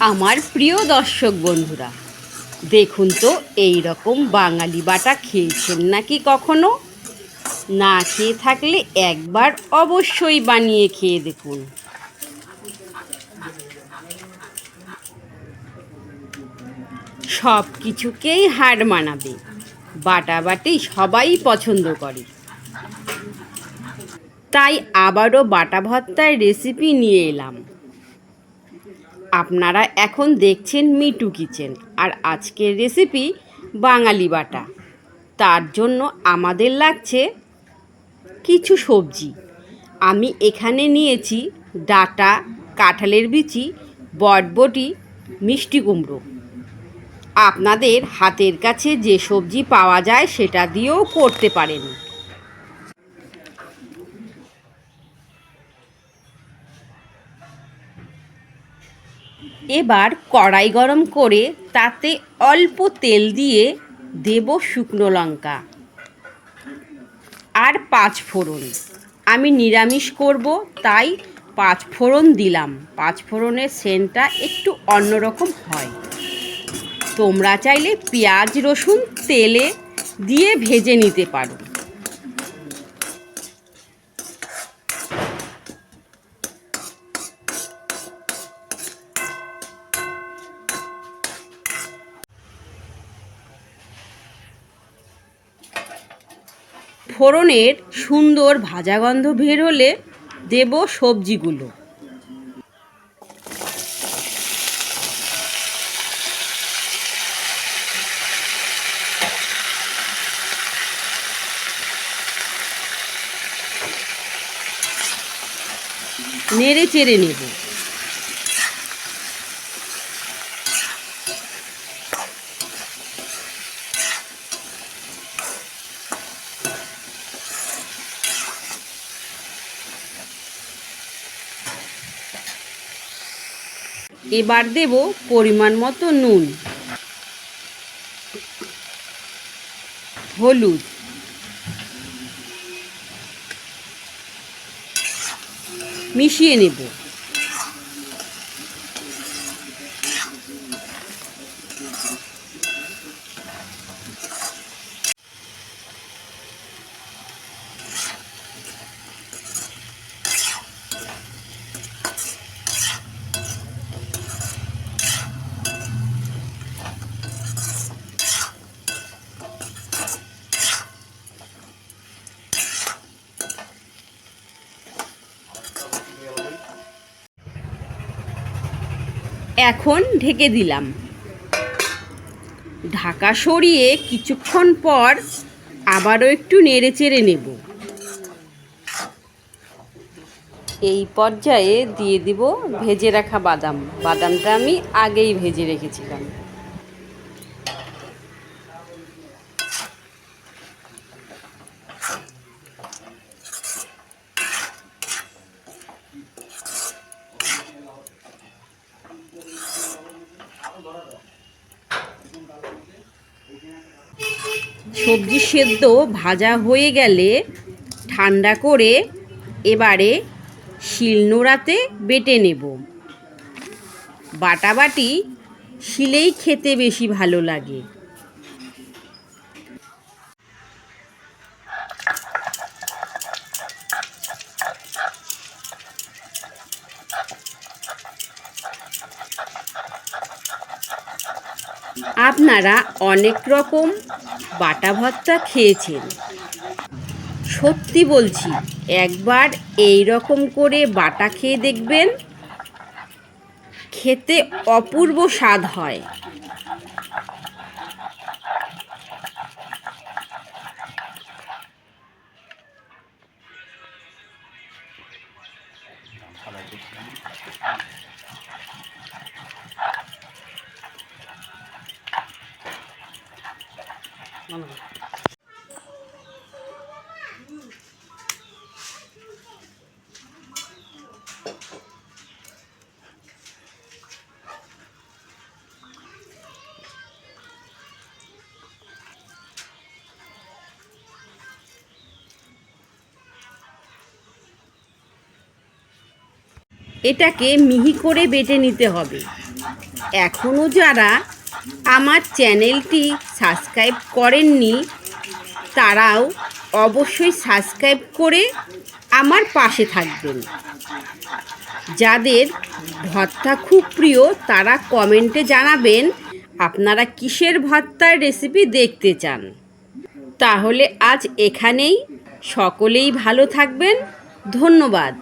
আমার প্রিয় দর্শক বন্ধুরা, দেখুন তো এই রকম বাঙালি বাটা খেয়েছেন নাকি কখনো? না খেয়ে থাকলে একবার অবশ্যই বানিয়ে খেয়ে দেখুন। সব কিছুকেই হার মানাবে বাটাবাটি সবাই পছন্দ করে। তাই আবারও বাটা ভর্তার রেসিপি নিয়ে এলাম। আপনারা এখন দেখছেন মিটু কিচেন আর আজকের রেসিপি বাঙালি বাটা। তার জন্য আমাদের লাগছে কিছু সবজি। আমি এখানে নিয়েছি ডাটা, কাঁঠালের বিচি, বটবটি, মিষ্টি কুমড়ো। আপনাদের হাতের কাছে যে সবজি পাওয়া যায় সেটা দিয়েও করতে পারেন। এবার কড়াই গরম করে তাতে অল্প তেল দিয়ে দেব শুকনো লঙ্কা আর পাঁচ ফোড়ন। আমি নিরামিষ করব, তাই পাঁচ ফোড়ন দিলাম। পাঁচ ফোড়নের সেন্টটা একটু অন্যরকম হয়। তোমরা চাইলে পেঁয়াজ, রসুন তেলে দিয়ে ভেজে নিতে পারো। ফোড়নের সুন্দর ভাজা গন্ধ বের হলে দেব সবজিগুলো। নেড়ে চেড়ে নেব। এবার দেব পরিমাণ মতো নুন। হলুদ। মিশিয়ে নেব। এখন ঢেকে দিলাম। ঢাকা সরিয়ে কিছুক্ষণ পর আবারও একটু নেড়ে চেড়ে নেব। এই পর্যায়ে দিয়ে দিব ভেজে রাখা বাদাম। বাদামটা আমি আগেই ভেজে রেখেছিলাম। সবজি সেদ্ধ ভাজা হয়ে গেলে ঠান্ডা করে এবারে শিলনোড়াতে বেটে নেব। বাটাবাটি শিলেই খেতে বেশি ভালো লাগে। আপনারা অনেক রকম বাটা ভর্তা খেয়েছেন। সত্যি বলছি, একবার এই রকম করে বাটা খেয়ে দেখবেন, খেতে অপূর্ব স্বাদ হয়। এটাকে মিহি করে বেটে নিতে হবে। এখনও যারা আমার চ্যানেলটি সাবস্ক্রাইব করেননি, তারাও অবশ্যই সাবস্ক্রাইব করে আমার পাশে থাকবেন। যাদের ভর্তা খুব প্রিয়, তারা কমেন্টে জানাবেন, আপনারা কিসের ভর্তার রেসিপি দেখতে চান? তাহলে আজ এখানেই, সকলেই ভালো থাকবেন, ধন্যবাদ।